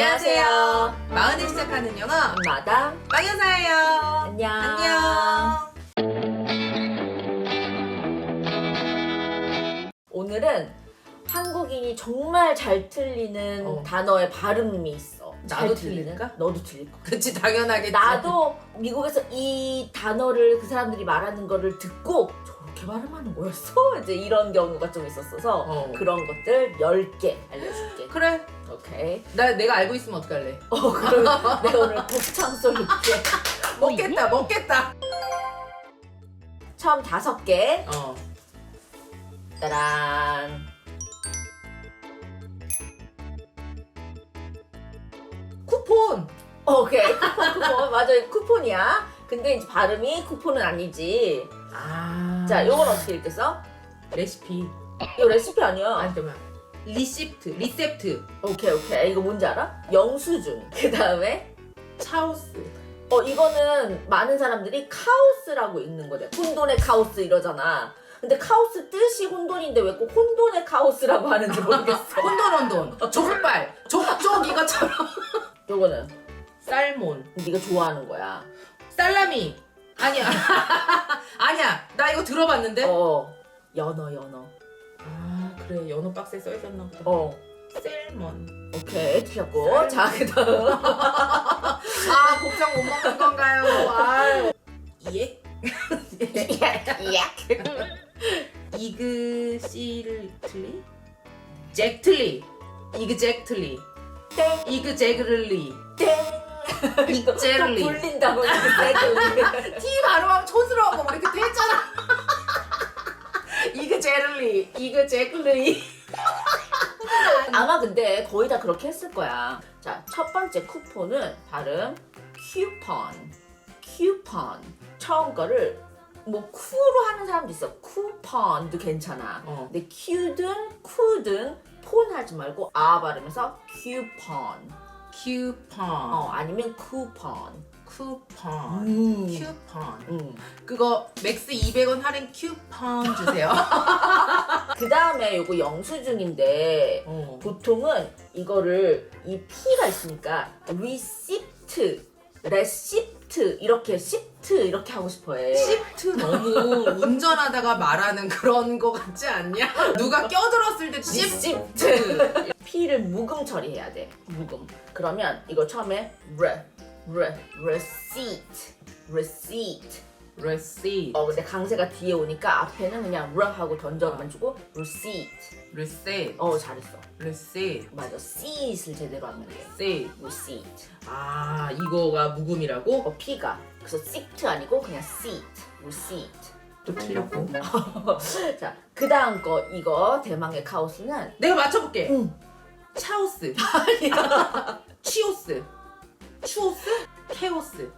안녕하세요. 마흔을 시작하는 영어 마담 빵여사예요. 안녕. 안녕. 오늘은 한국인이 정말 잘 틀리는 어. 단어의 발음이 있어. 잘 나도 틀리는? 틀릴까? 너도 틀릴 거야. 그치 당연하겠지. 나도 미국에서 이 단어를 그 사람들이 말하는 거를 듣고 저렇게 발음하는 거였어? 이제 이런 경우가 좀 있었어서 어. 그런 것들 10개 알려줄게. 그래. 오케이. 나 내가 알고 있으면 어떡할래? 어, 그럼 내가 오늘 곱창 쏠게. 먹겠다 먹겠다. 처음 다섯 개. 어. 따란. 쿠폰. 오케이. 쿠폰, 쿠폰. 맞아요. 쿠폰이야. 근데 이제 발음이 쿠폰은 아니지. 아. 자, 요건 어떻게 읽겠어? 레시피. 이거 레시피 아니야. 아니 잠깐만. 리시프트, 리셉트, 오케이, 오케이. 이거 뭔지 알아? 영수증. 그 다음에, 차오스. 어, 이거는 많은 사람들이 카오스라고 읽는 거래. 혼돈의 카오스 이러잖아. 근데 카오스 뜻이 혼돈인데 왜 꼭 혼돈의 카오스라고 하는지 모르겠어. 혼돈 혼돈. 족발, 족족 이것처럼. 요거는 살몬, 네가 좋아하는 거야. 살라미. 아니야. 아니야. 나 이거 들어봤는데. 어, 연어, 연어. 아 그래 연어 박스에 써 있었나 보다. 어, 셀몬. 오케이. 틀렸고. 자, 그 다음. 아 곱창 못 먹는 건가요? 아. 예? 이그실틀리? 잭틀리. 이그잭틀리. 땡, 이그잭틀리. 땡. 젤리. 불린다고 이렇게 T 발음하면 촌스러운 거뭐 이렇게 또 했잖아. 이그잭틀리. 이그잭틀리. 아마 근데 거의 다 그렇게 했을 거야. 자, 첫 번째 쿠폰은 발음 쿠폰. 쿠폰. 처음 거를 뭐 쿠로 하는 사람도 있어. 쿠폰도 괜찮아. 어. 근데 큐든 쿠든 폰 하지 말고 아 발음해서 쿠폰. 쿠폰. 어, 아니면 쿠폰. 쿠폰. 음. 쿠폰. 음. 그거 맥스 200원 할인 쿠폰 주세요. 그 다음에 요거 영수증인데 어. 보통은 이거를 이 P가 있으니까 receipt 이렇게 시트 이렇게 하고 싶어해. 시프트 너무 운전하다가 말하는 그런 거 같지 않냐? 누가 껴들었을 때 시프트. P를 묵음 처리해야 돼. 묵음. 그러면 이거 처음에 re, re, receipt, receipt. Receipt, 어 근데 강세가 뒤에 오니까 앞에는 그냥 re 하고 던져만 주고 receipt. receipt, 어 잘했어. receipt, 맞아. seat을 제대로 하면 돼. receipt. receipt. 아 이거가 묵음이라고? 어, P가 그래서 seat 아니고 그냥 seat, receipt. 또 틀렸고. 자, 그 다음 거 이거 대망의 카오스는 내가 맞춰볼게. 응. 차오스. 치오스. 추오스? 케오스.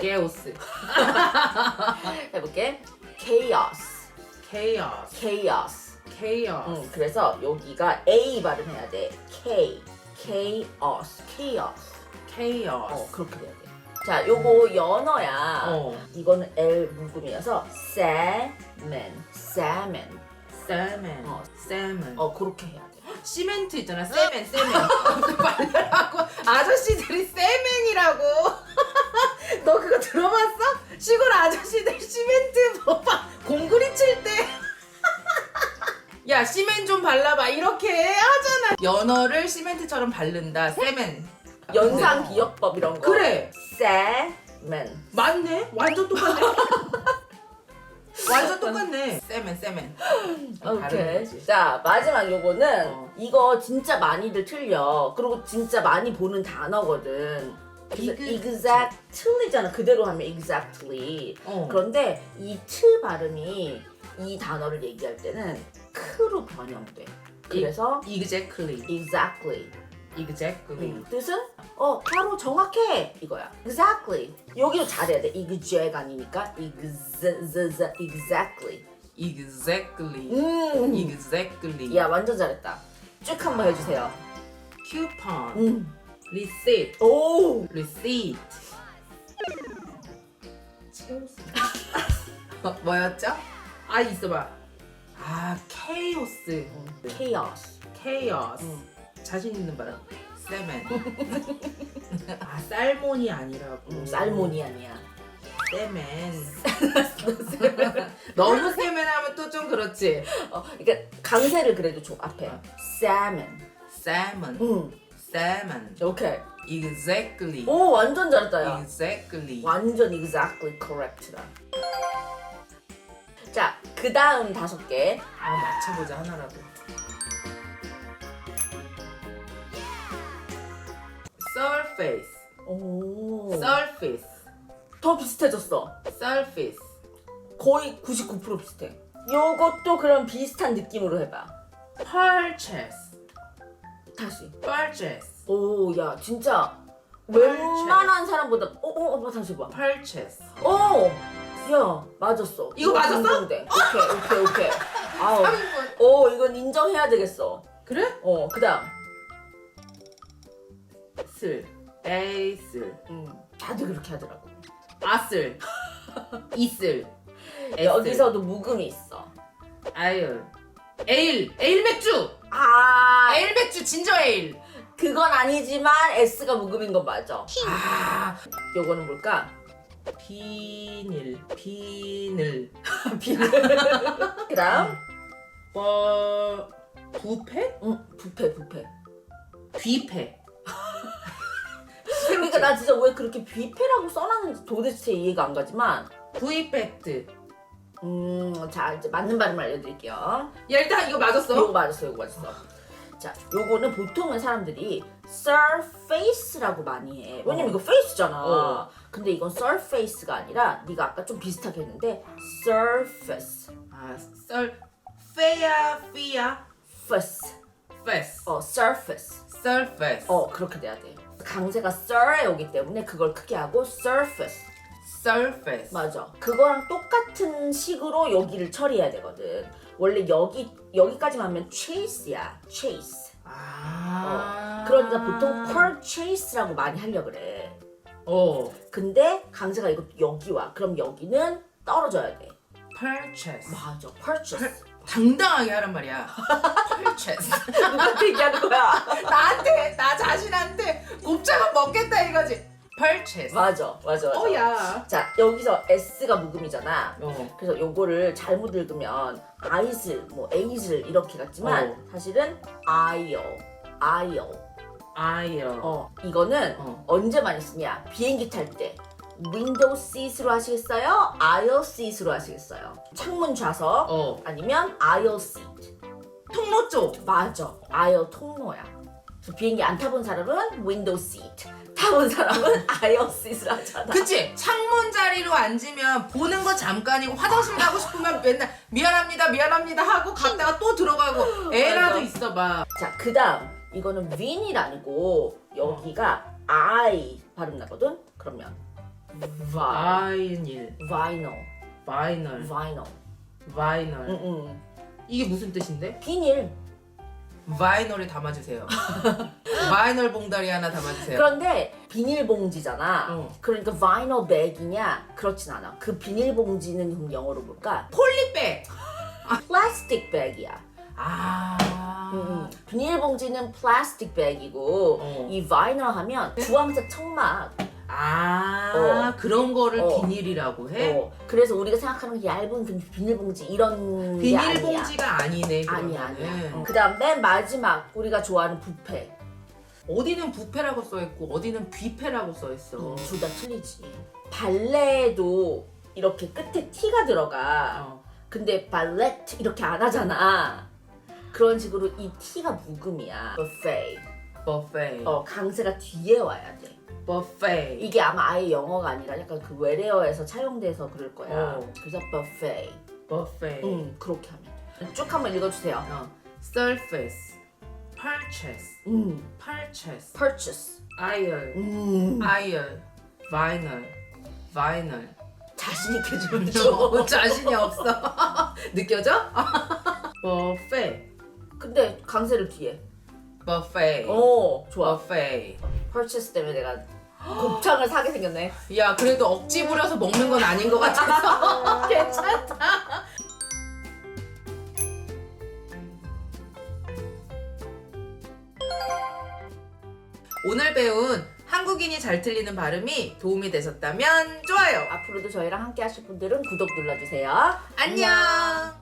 게오스. 해볼게. chaos, 케이오스. chaos. 케이오스. 응, 그래서 여기가 A 발음해야 돼. K, chaos, chaos. 케이오스. 어, 그렇게 돼야 돼. 자, 요거 연어야. 어. 이거는 L 묵음이어서 salmon, salmon. 셀멘. 어. 셀멘. 어, 그렇게 해야 돼. 시멘트 있잖아 세멘 세멘 말하고 아저씨들이 세멘이라고 너 들어봤어? 시골 아저씨들 시멘트 뭐봐 공구리 칠 때 야 시멘 좀 발라봐 이렇게 하잖아 연어를 시멘트처럼 바른다 세멘 연상 기억법 이런 거. 그래 salmon. 맞네 완전 똑같네 완전 똑같네 세멘 세멘 다른 오케이. 자, 마지막 요거는 어. 이거 진짜 많이들 틀려. 그리고 진짜 많이 보는 단어거든. 그래서 이그- exactly잖아. 그대로 하면 exactly. 어. 그런데 이 트 발음이 이 단어를 얘기할 때는 크로 변형돼. 그래서 exactly exactly. exactly 음, 뜻은 어 바로 정확해 이거야. exactly. 여기도 잘해야 돼. exact 아니니까 ex exactly. exactly 음. exactly 야 완전 잘했다. 쭉 한번 해주세요. 쿠폰 음. Receipt 오. receipt 어, 뭐였죠? 아 있어봐 아 chaos. chaos 음. 자신 있는 발음. 세멘. 아 살몬이 아니라고. 음, 살몬이 아니야. 세멘. 너무 세멘하면 또 좀 그렇지. 어, 그러니까 강세를 그래도 줘 앞에. salmon. salmon. 음, salmon. 오케이. exactly. 오 완전 잘했다 야. exactly. 완전 exactly correct다. 자, 그 다음 다섯 개. 아 맞춰보자 하나라도. surface. 오. surface. 더 비슷해졌어. surface. 거의 99% 비슷해. 요것도 그런 비슷한 느낌으로 해봐. purchase. 다시. purchase. 오, 야, 진짜 웬만한 사람보다 어, 어, 어, 다시 봐. purchase. 오, 야, 맞았어. 이거 맞았어? 오케이, 오케이, 오케이. 아우, 3분. 오, 이건 인정해야 되겠어. 그래? 어, 그다음. 슬. 에이슬. 음, 다들 그렇게 하더라고. 아슬. 이슬. 에슬. 여기서도 묵음이 있어. 아유. 에일. 에일 맥주. 아, 에일 맥주 진저 에일. 그건 아니지만 S가 묵음인 건 맞아. 아. 요거는 뭘까? 비닐. 비늘. 비늘. 그다음, 뭐 부패? 응, 부패, 부패. 귀패. 그러니까 나 진짜 왜 그렇게 뷔페라고 써놨는지 도대체 이해가 안 가지만, 부이팩트. 음, 자 이제 맞는 발음을 알려드릴게요. 야 일단 이거 맞았어. 요거 맞았어, 요거 맞았어. 자, 요거는 보통은 사람들이 surface라고 많이 해. 왜냐면 어. 이거 face잖아. 어. 근데 이건 surface가 아니라 네가 아까 좀 비슷하게 했는데 surface, 아, 썰 페야 피야 face, 페스. 어 surface. surface. 어 그렇게 돼야 돼. 강세가 sir에 오기 때문에 그걸 크게 하고 surface. Surface. 맞아. 그거랑 똑같은 식으로 여기를 처리해야 되거든. 원래 여기 여기까지만 하면 chase야. chase. 아. 그러니까 보통 purchase라고 많이 하려 그래. 어. 근데 강세가 이거 여기 와. 그럼 여기는 떨어져야 돼. purchase. 맞아. purchase. 당당하게 하란 말이야. purchase. 누구한테 얘기하는 거야? 나한테 나 자신한테 곱창은 먹겠다 이거지. Purchase. 맞아. 맞아. 맞아. 어야. 자, 여기서 S가 묵음이잖아. 어. 그래서 요거를 잘못 읽으면 아이슬, 뭐 에이슬 이렇게 같지만 어. 사실은 아이어, 아이어. 아이어. 어, 이거는 어. 언제 많이 쓰냐? 비행기 탈 때. 윈도우 시트로 하시겠어요? 아이어 시트로 하시겠어요? 창문 좌석 어. 아니면 아이어 시트. 통로 쪽. 맞아. 아이어 통로야. 그래서 비행기 안 타본 사람은 윈도우 시트. 타본 사람은 아이어 시트를 하잖아. 그치? 창문 자리로 앉으면 보는 거 잠깐이고 화장실 가고 싶으면 맨날 미안합니다 미안합니다 하고 갔다가 또 들어가고 애라도 맞아. 있어봐. 자, 그 다음 이거는 윈이 아니고 여기가 I 발음 나거든? 그러면 vi, 바이닐, vinyl, 바이널, vinyl. 바이널. 응, 응. 이게 무슨 뜻인데? 비닐. 바이널에 담아주세요. 바이널 봉다리 하나 담아주세요. 그런데 비닐봉지잖아. 어. 그러니까 vinyl bag이냐? 그렇진 않아. 그 비닐봉지는 그럼 영어로 뭘까? 폴리백. plastic bag이야. 아. 음, 비닐봉지는 plastic bag이고 어. 이 vinyl 하면 주황색 청막. 아 어. 그런 거를 어. 비닐이라고 해? 어, 그래서 우리가 생각하는 게 얇은 그 비닐봉지 이런 게 아니야. 비닐봉지가 아니네. 아니야 그러면은. 아니야. 어. 그다음 맨 마지막 우리가 좋아하는 뷔페. 어디는 부페라고 써있고 어디는 뷔페라고 써있어. 둘 다 틀리지. 발레도 이렇게 끝에 T가 들어가. 어. 근데 발레트 이렇게 안 하잖아. 그런 식으로 이 T가 묵음이야. buffet. 버페. 어 강세가 뒤에 와야 돼. 버페. 이게 아마 아예 영어가 아니라 약간 그 외래어에서 차용돼서 그럴 거야. 어. 그래서 buffet. 버페. 음 그렇게 하면 돼. 쭉 한번 읽어주세요. 어. surface. Purchase. 음 purchase. purchase. iron. 음 iron. vinyl. vinyl. 자신 있게 좀 어, 줘. 자신이 없어. 느껴져? 버페. 근데 강세를 뒤에. 버페. 어 좋아. 버페. purchase 때문에 내가 곱창을 사게 생겼네. 야 그래도 억지 부려서 먹는 건 아닌 것 같아서 배운 한국인이 잘 틀리는 발음이 도움이 되셨다면 좋아요. 앞으로도 저희랑 함께 하실 분들은 구독 눌러주세요. 안녕.